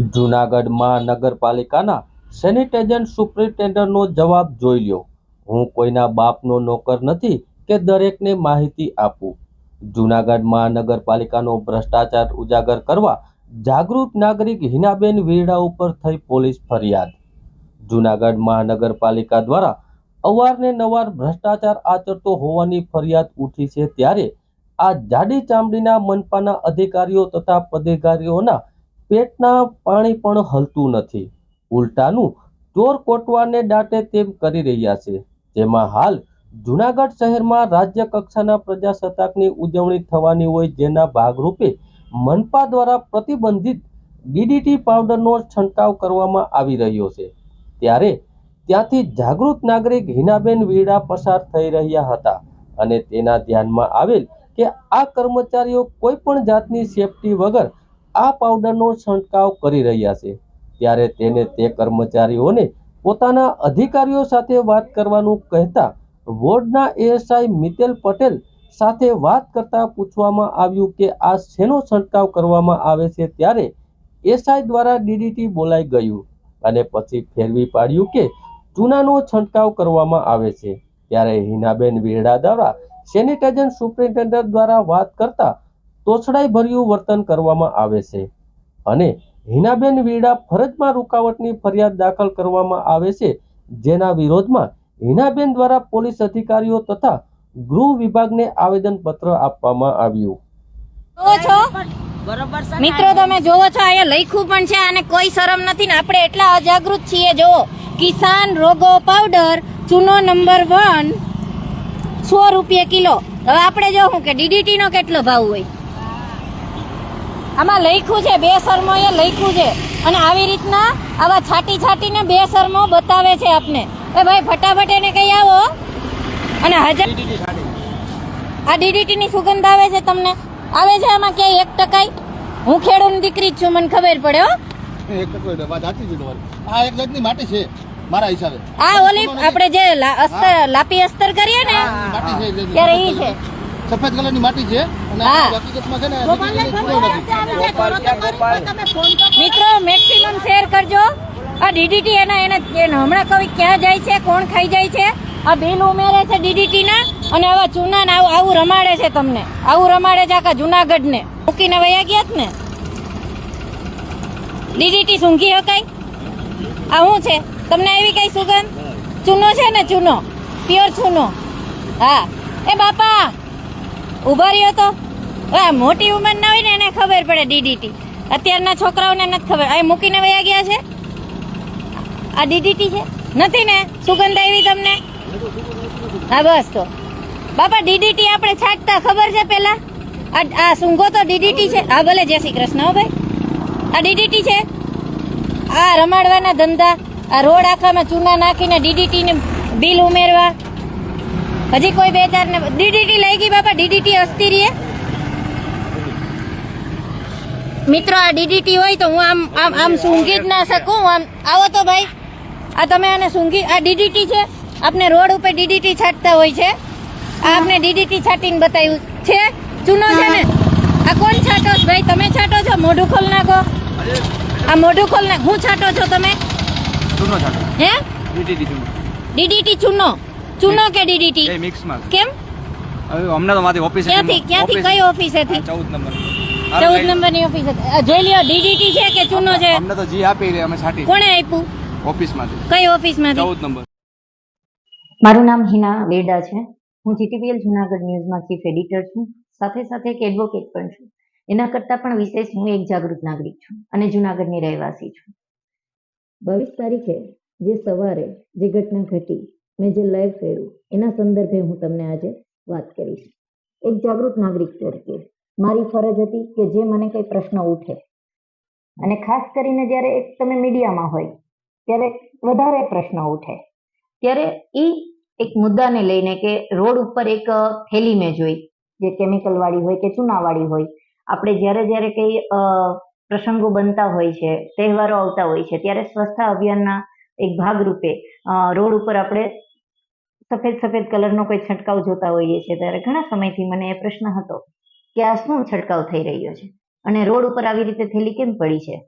જૂનાગઢ મહાનગરપાલિકાના સેનિટાઇઝર સુપ્રિન્ટેન્ડન્ટનો જવાબ જોઈ લ્યો. હું કોઈના બાપનો નોકર નથી કે દરેકને માહિતી આપું. જૂનાગઢ મહાનગરપાલિકાનો ભ્રષ્ટાચાર ઉજાગર કરવા જાગૃત નાગરિક હિનાબેન વીરડા ઉપર થઈ પોલીસ ફરિયાદ. જૂનાગઢ મહાનગરપાલિકા દ્વારા અવારને નવાર ભ્રષ્ટાચાર આચરતો હોવાની ફરિયાદ ઉઠી છે ત્યારે આ જાડી ચામડીના મનપાના અધિકારીઓ તથા પદાધિકારીઓના પેટના પાણી પણ હલતું નથી. ઉલટાનું, ચોર કોટવાને દાટે તેમ કરી રહ્યા છે. જેમાં હાલ જૂનાગઢ શહેરમાં રાજ્ય કક્ષાના પ્રજાસત્તાકની ઉજવણી થવાની હોય જેના ભાગરૂપે મનપા દ્વારા પ્રતિબંધિત ડીડીટી પાવડરનો છંટકાવ કરવામાં આવી રહ્યો છે. ત્યારે ત્યાંથી જાગૃત નાગરિક હિનાબેન વીડા પસાર થઈ રહ્યા હતા અને તેના ધ્યાનમાં આવેલ કે આ કર્મચારીઓ કોઈ પણ જાતની સેફટી વગર આ પાવડરનો છંટકાવ કરી રહ્યા છે. ત્યારે તેને તે કર્મચારીઓને પોતાના અધિકારીઓ સાથે વાત કરવાનું કહેતા વોર્ડના એએસઆઈ મિતેલ પટેલ સાથે વાત કરતા પૂછવામાં આવ્યું કે આ શેનો છંટકાવ કરવામાં આવે છે ત્યારે એસઆઈ દ્વારા ડીડીટી બોલાઈ ગયું અને પછી ફેરવી પાડ્યું કે ચૂનાનો છંટકાવ કરવામાં આવે છે. ત્યારે હિનાબેન વેરડા દ્વારા સેનિટાઇઝર સુપ્રિન્ટેન્ડન્ટ દ્વારા વાત કરતા તોછડાઈ ભર્યું વર્તન કરવામાં આવે છે. અને હિનાબેન વીડા ફરજમાં રૂકાવટની ફરિયાદ દાખલ કરવામાં આવે છે જેના વિરોધમાં હિનાબેન દ્વારા પોલીસ અધિકારીઓ તથા ગૃહ વિભાગને આવેદનપત્ર આપવામાં આવ્યું? મિત્રો તમે જોવો છો અહીંયા લખ્યું પણ છે અને કોઈ શરમ નથી ને આપણે એટલા અજાગૃત છીએ જો કિસાન રોગો પાવડર ચૂનો નંબર વન સો રૂપિયા કિલો. હવે આપણે જોવું કે ડીડીટી નો કેટલો ભાવ હોય? આમાં લખ્યું છે બે શરમો એ લખ્યું છે. અને આવી રીતના આવા છાટી છાટીને બે શર્મો બતાવે છે આપને. એ ભાઈ ફટાફટ એને કહી આવો. અને હજાર આ ડીડીટી ની સુગંધ આવે છે તમને? આવે છે આમાં ક્યાંય એક ટકાય? હું ખેડૂતની દીકરી જ છું મને ખબર પડે હો. આ એક જાતની માટી છે મારા હિસાબે. આ ઓલી આપણે જે અસ્તર લાપી અસ્તર કરીએ ને. ત્યારે એ છે. સફેદ કલરની માટી છે અને હકીકતમાં છે ને મિત્રો મેક્સિમમ શેર કરજો. આ ડીડીટી એના એને એને હમણાં કવિ ક્યાં જાય છે કોણ ખાઈ જાય છે? આ બિલ ઉમેરે છે ડીડીટી ના અને આવા ચૂના ને આવું આવું રમાડે છે તમને. આવું રમાડે છે આખા જુનાગઢ ને મૂકીને વયા ગયા જ ને. ડીડીટી સૂંઘી હકાય? આ શું છે? તમને એવી કઈ સુગંધ? ચૂનો છે ને ચૂનો? પ્યોર ચૂનો. હા. એ બાપા ઊભા રહ્યો તો? આ મોટી ઉંમર ના હોય ને એને ખબર પડે ડીડીટી. અત્યારના છોકરાઓને નથી ખબર. અહીં મૂકીને વયા ગયા છે? આ ડીડીટી છે? નથી ને? સુગંધ આવી તમને? હા, બસ તો. બાપા, ડીડીટી આપણે છાંટતા ખબર છે પેલા? આ સૂંઘો તો ડીડીટી છે? હા, ભલે, જય શ્રી કૃષ્ણ, હો ભાઈ. આ ડીડીટી છે? આ રમાડવાના ધંધા, આ રોડ આખામાં ચૂના નાખીને ડીડીટીને બિલ ઉમેરવા હજી કોઈ બે ચાર ને ડીડીટી લઈ ગઈ બાપા ડીડીટી હસતી રહીએ મિત્રો આ ડીડીટી હોય તો હું આમ આમ આમ સૂંઘી જ ના શકું. આમ આવો તો ભાઈ. આ તમે આને સૂંઘી આ ડીડીટી છે. આપને રોડ ઉપર ડીડીટી છાંટતા હોય છે. આ આપને ડીડીટી છાંટીને બતાવ્યું છે. ચૂનો છે ને? આ કોણ છાંટો છો? ભાઈ તમે છાંટો છો? મોઢું ખોલ નાખો. આ મોઢું ખોલ નાખ. હું છાંટો છો તમે? ચૂનો છાંટો. હે? ડીડીટી ચૂનો. ડીડીટી ચૂનો. ચૂનો કે ડીડીટી એ મિક્સમાં કેમ? હવે હમણાં તો મારી ઓફિસ ક્યાંથી? ક્યાંથી કઈ ઓફિસ હતી? 14 નંબર. ચૌદ નંબરની ઓફિસ જોઈ લ્યો ડીડીટી છે કે ચૂનો છે? અમને તો જી આપી રે અમે છાટી. કોણે આપ્યું? ઓફિસમાંથી. કઈ ઓફિસમાંથી? ચૌદ નંબર. મારું નામ હિના વેડા છે. હું જીટીપીએલ જુનાગઢ ન્યૂઝમાં ચીફ એડિટર છું. સાથે સાથે એક એડવોકેટ પણ છું. એના કરતાં પણ વિશેષ હું એક જાગૃત નાગરિક છું અને જુનાગઢની રહેવાસી છું. બાવીસ તારીખે જે સવારે જે ઘટના ઘટી મેં જે લાઈવ કર્યું, એના સંદર્ભે હું તમને આજે વાત કરીશ. એક જાગૃત નાગરિક તરીકે મારી ફરજ હતી કે જે મને કંઈ પ્રશ્ન ઉઠે. અને ખાસ કરીને જ્યારે એક તમે મીડિયામાં હોય, ત્યારે વધારે પ્રશ્ન ઉઠે. ત્યારે એ એક મુદ્દાને લઈને કે રોડ ઉપર એક થેલી મેં જોઈ, જે કેમિકલ વાળી હોય કે ચૂનાવાળી હોય. આપણે જ્યારે જ્યારે કંઈ પ્રસંગો બનતા હોય છે, તહેવારો આવતા હોય છે, ત્યારે સ્વચ્છતા અભિયાનના એક ભાગરૂપે રોડ ઉપર આપણે સફેદ સફેદ કલરનો કોઈ છંટકાવ જોતા હોઈએ છીએ ત્યારે ઘણા સમયથી મને એ પ્રશ્ન હતો કે આ શું છંટકાવ થઈ રહ્યો છે? અને રોડ ઉપર આવી રીતે થેલી કેમ પડી છે?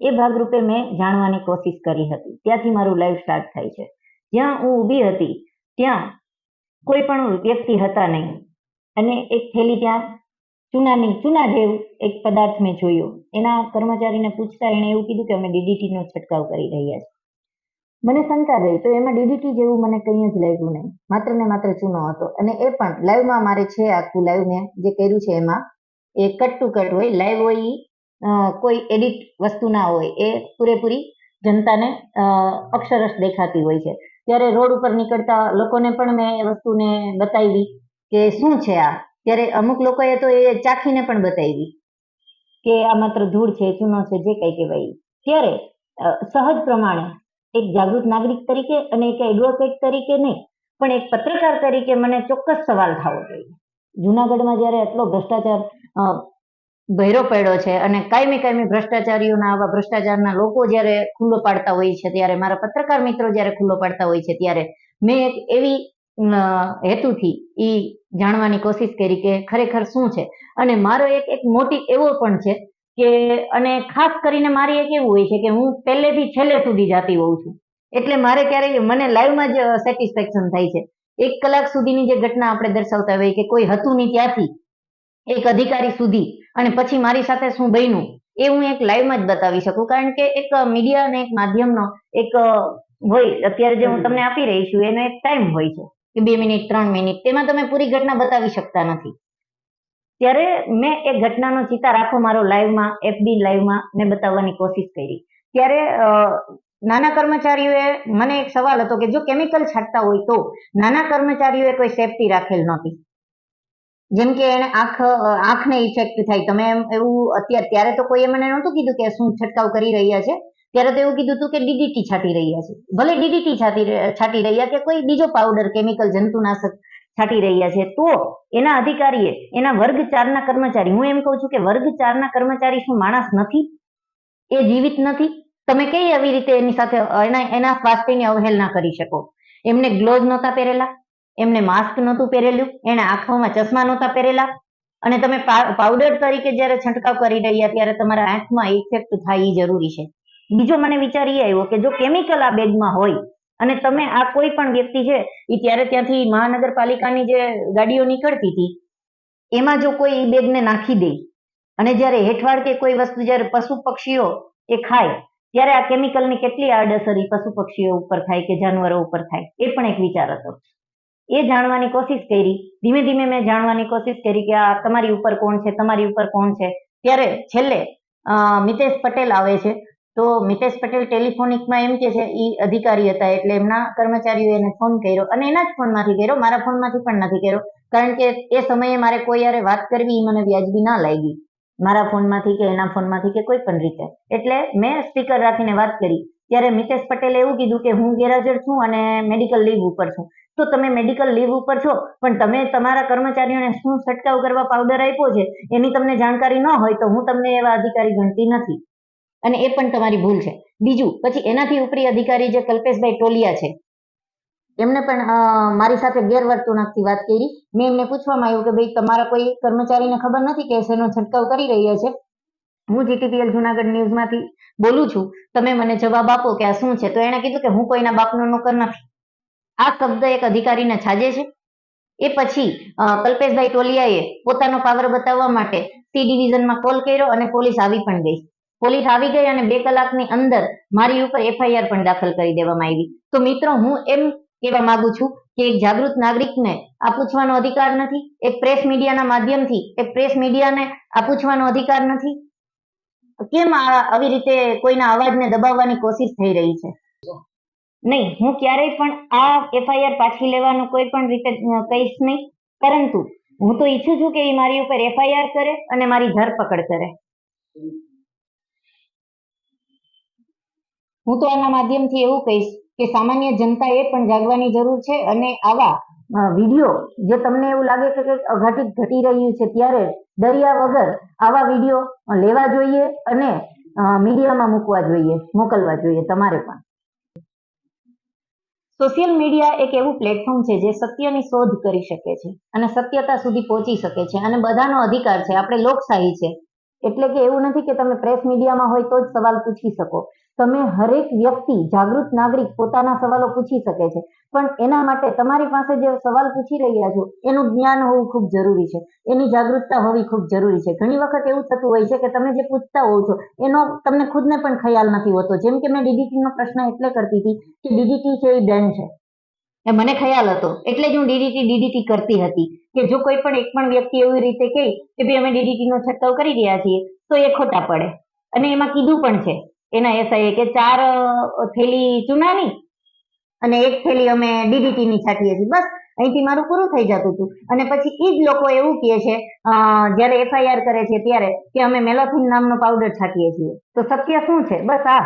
એ ભાગરૂપે મેં જાણવાની કોશિશ કરી હતી. ત્યાંથી મારું લાઈવ સ્ટાર્ટ થાય છે. જ્યાં હું ઊભી હતી, ત્યાં કોઈ પણ વ્યક્તિ હતા નહીં. અને એક થેલી ત્યાં ચૂનાની, ચૂના જેવું એક પદાર્થ મેં જોયો. એના કર્મચારીને પૂછતા એણે એવું કીધું કે અમે ડીડીટીનો છંટકાવ કરી રહ્યા છીએ. મને શંકા રહી તો એમાં ડીડીટી જેવું મને કંઈ જ લાગ્યું નહીં. માત્ર ને માત્ર ચૂનો હતો. અને એ પણ લાઈવમાં મારે છે આખું લાઈવ મેં જે કર્યું છે એમાં, એ કટ ટુ કટ હોય. લાઈવ હોય કોઈ એડિટ વસ્તુ ના હોય, એ પૂરેપૂરી જનતાને અક્ષરશ દેખાતી હોય છે. ત્યારે રોડ ઉપર નીકળતા લોકોને પણ મેં એ વસ્તુને બતાવી કે શું છે આ? ત્યારે અમુક લોકોએ તો એ ચાખીને પણ બતાવી કે આ માત્ર ધૂળ છે, ચૂનો છે, જે કંઈ કહેવાય. ત્યારે સહજ પ્રમાણે એક જાગૃત નાગરિક તરીકે અને એક એડવોકેટ તરીકે નહીં, પણ એક પત્રકાર તરીકે મને ચોક્કસ સવાલ થવો જોઈએ. જુનાગઢમાં જ્યારે આટલો ભ્રષ્ટાચાર ભૈરો પડ્યો છે અને કાયમી કાયમી ભ્રષ્ટાચારીઓના આવા ભ્રષ્ટાચારના લોકો જ્યારે ખુલ્લો પાડતા હોય છે, ત્યારે મારા પત્રકાર મિત્રો જ્યારે ખુલ્લો પાડતા હોય છે, ત્યારે મેં એક એવી હેતુથી એ જાણવાની કોશિશ કરી કે ખરેખર શું છે? અને મારો એક એક મોટી એવો પણ છે કે, અને ખાસ કરીને મારી એક એવું હોય છે કે હું પહેલેથી છેલ્લે સુધી જાતી હોઉં છું. એટલે મારે ક્યારેય, મને લાઈવમાં જ સેટિસ્ફેક્શન થાય છે. એક કલાક સુધીની જે ઘટના આપણે દર્શાવતા હોઈએ કે કોઈ હતું નહીં ત્યાંથી, એક અધિકારી સુધી, અને પછી મારી સાથે શું બન્યું, એ હું એક લાઈવમાં જ બતાવી શકું. કારણ કે એક મીડિયા અને એક માધ્યમનો એક હોય, અત્યારે જે હું તમને આપી રહી છું, એનો એક ટાઈમ હોય છે, કે બે મિનિટ, ત્રણ મિનિટ, તેમાં તમે પૂરી ઘટના બતાવી શકતા નથી. ત્યારે મેં એ ઘટનાનો ચિતાર આખો મારો લાઈવમાં એફબી લાઈવમાં મેં બતાવવાની કોશિશ કરી. ત્યારે નાના કર્મચારીઓએ મને એક સવાલ હતો કે જો કેમિકલ છાંટતા હોય તો નાના કર્મચારીઓએ કોઈ સેફટી રાખેલ નહોતી. જેમ કે એને આંખ આંખને ઇફેક્ટ થાય. તમે એમ, એવું અત્યારે, ત્યારે તો કોઈએ મને નહોતું કીધું કે શું છંટકાવ કરી રહ્યા છે. ત્યારે તો એવું કીધું હતું કે ડીડીટી છાંટી રહ્યા છે. ભલે ડીડીટી છાંટી છાંટી રહ્યા કે કોઈ બીજો પાવડર કેમિકલ જંતુનાશક છાંટી રહ્યા છે. તો એના અધિકારીએ, એના વર્ગ ચારના કર્મચારી, હું એમ કહું છું કે વર્ગ ચારના કર્મચારી શું માણસ નથી? એ જીવિત નથી? તમે કઈ આવી રીતે એની સાથે એના એના સ્વાસ્થ્યની અવહેલના કરી શકો? એમને ગ્લોવ નહોતા પહેરેલા, એમને માસ્ક નહોતું પહેરેલું એને આંખોમાં ચશ્મા નહોતા પહેરેલા, અને તમે પાવડર તરીકે જ્યારે છંટકાવ કરી રહ્યા ત્યારે તમારા આંખમાં ઇફેક્ટ થાય એ જરૂરી છે. બીજો મને વિચાર એ આવ્યો કે જો કેમિકલ આ બેગમાં હોય અને તમે આ કોઈ પણ વ્યક્તિ છે એ ત્યારે ત્યાંથી મહાનગરપાલિકાની જે ગાડીઓ નીકળતી હતી, એમાં જો કોઈ ઈ બેગને નાખી દે, અને જ્યારે હેઠવાડ કે કોઈ વસ્તુ જ્યારે પશુ પક્ષીઓ એ ખાય, ત્યારે આ કેમિકલની કેટલી આડઅસર પશુ પક્ષીઓ ઉપર થાય કે જાનવરો ઉપર થાય, એ પણ એક વિચાર હતો. એ જાણવાની કોશિશ કરી, ધીમે ધીમે મેં જાણવાની કોશિશ કરી કે આ તમારી ઉપર કોણ છે, તમારી ઉપર કોણ છે, ત્યારે છેલ્લે મિતેશ પટેલ આવે છે તો મિતેશ પટેલ ટેલિફોનિકમાં એમ કે છે એ અધિકારી હતા એટલે એમના કર્મચારીઓ એને ફોન કર્યો અને એના જ ફોનમાંથી કર્યો, મારા ફોનમાંથી પણ નથી કર્યો. કારણ કે એ સમયે મારે કોઈ યારે વાત કરવી એ મને વ્યાજબી ના લાગી. મારા ફોનમાંથી કે એના ફોનમાંથી કે કોઈ પણ રીતે. એટલે મેં સ્પીકર રાખીને વાત કરી. ત્યારે મિતેશ પટેલે એવું કીધું કે હું ગેરહાજર છું અને મેડિકલ લીવ ઉપર છું. તો તમે મેડિકલ લીવ ઉપર છો, પણ તમે તમારા કર્મચારીઓને શું છંટકાવ કરવા પાવડર આપ્યો છે, એની તમને જાણકારી ન હોય તો હું તમને એવા અધિકારી ગણતી નથી. અને એ પણ તમારી ભૂલ છે. બીજું, પછી એનાથી ઉપરી અધિકારી જે કલ્પેશભાઈ ટોલિયા છે, એમને પણ મારી સાથે ગેરવર્તણૂકથી વાત કરી. મેં એમને પૂછવામાં આવ્યું કે ભાઈ, તમારા કોઈ કર્મચારીને ખબર નથી કે શેનો છંટકાવ કરી રહ્યા છે? હું જીટીપીએલ જુનાગઢ ન્યૂઝમાંથી બોલું છું. તમે મને જવાબ આપો કે આ શું છે? તો એણે કીધું કે હું કોઈના બાપનો નોકર નથી. આ શબ્દ એક અધિકારીને છાજે છે. એ પછી કલ્પેશભાઈ ટોલિયાએ પોતાનો પાવર બતાવવા માટે સી ડિવિઝનમાં કોલ કર્યો અને પોલીસ આવી પણ ગઈ. પોલીસ આવી ગઈ અને બે કલાકની અંદર મારી ઉપર એફઆઈઆર પણ દાખલ કરી દેવામાં આવી. તો મિત્રો, હું એમ કહેવા માંગુ છું કે એક જાગૃત નાગરિકને આ પૂછવાનો અધિકાર નથી, એક પ્રેસ મીડિયાના માધ્યમથી એક પ્રેસ મીડિયાને આ પૂછવાનો અધિકાર નથી. કેમ આવી રીતે કોઈના અવાજને દબાવવાની કોશિશ થઈ રહી છે? નહીં, હું ક્યારેય પણ આ એફઆઈઆર પાછી લેવાનું કોઈ પણ રીતે કહીશ નહીં. પરંતુ હું તો ઈચ્છું છું કે એ મારી ઉપર એફઆઈઆર કરે અને મારી ધરપકડ કરે. હું તો આના માધ્યમથી એવું કહીશ કે સામાન્ય જનતાએ પણ જાગવાની જરૂર છે અને આવા વીડિયો જે તમને એવું લાગે કે અઘટિત ઘટી રહ્યું છે ત્યારે દરિયા વગર આવા વીડિયો લેવા જોઈએ અને મીડિયામાં મૂકવા જોઈએ, મોકલવા જોઈએ તમારે પણ. સોશિયલ મીડિયા એક એવું પ્લેટફોર્મ છે જે સત્યની શોધ કરી શકે છે અને સત્યતા સુધી પહોંચી શકે છે અને બધાનો અધિકાર છે. આપણે લોકશાહી છે. એટલે કે એવું નથી કે તમે પ્રેસ મીડિયામાં હોય તો જ સવાલ પૂછી શકો. તમે હરેક વ્યક્તિ, જાગૃત નાગરિક પોતાના સવાલો પૂછી શકે છે. પણ એના માટે તમારી પાસે જે સવાલ પૂછી રહ્યા છો, એનું જ્ઞાન હોવું ખૂબ જરૂરી છે. એની જાગૃતતા હોવી ખૂબ જરૂરી છે. ઘણી વખત એવું થતું હોય છે કે તમે જે પૂછતા હોવ છો, એનો તમને ખુદને પણ ખ્યાલ નથી હોતો. જેમ કે મેં ડીડીટીનો પ્રશ્ન એટલે કરતી હતી કે ડીડીટી છે એ બેન છે. એ મને ખ્યાલ હતો. એટલે જ હું ડીડીટી ડીડીટી કરતી હતી. કે જો કોઈ પણ એક પણ વ્યક્તિ એવી રીતે કહે કે ભાઈ અમે ડીડીટીનો છંટકાવ કરી રહ્યા છીએ, તો એ ખોટા પડે. અને એમાં કીધું પણ છે. એના એસઆઈએ કે ચાર થેલી ચૂનાની અને એક થેલી અમે ડીડીટી ની છાંટીએ છીએ. બસ, અહીંથી મારું પૂરું થઈ જતું હતું. અને પછી એ જ લોકો એવું કહે છે જ્યારે એફઆઈઆર કરે છે ત્યારે કે અમે મેલોથિન નામનો પાવડર છાંટીએ છીએ. તો સત્ય શું છે? બસ આ.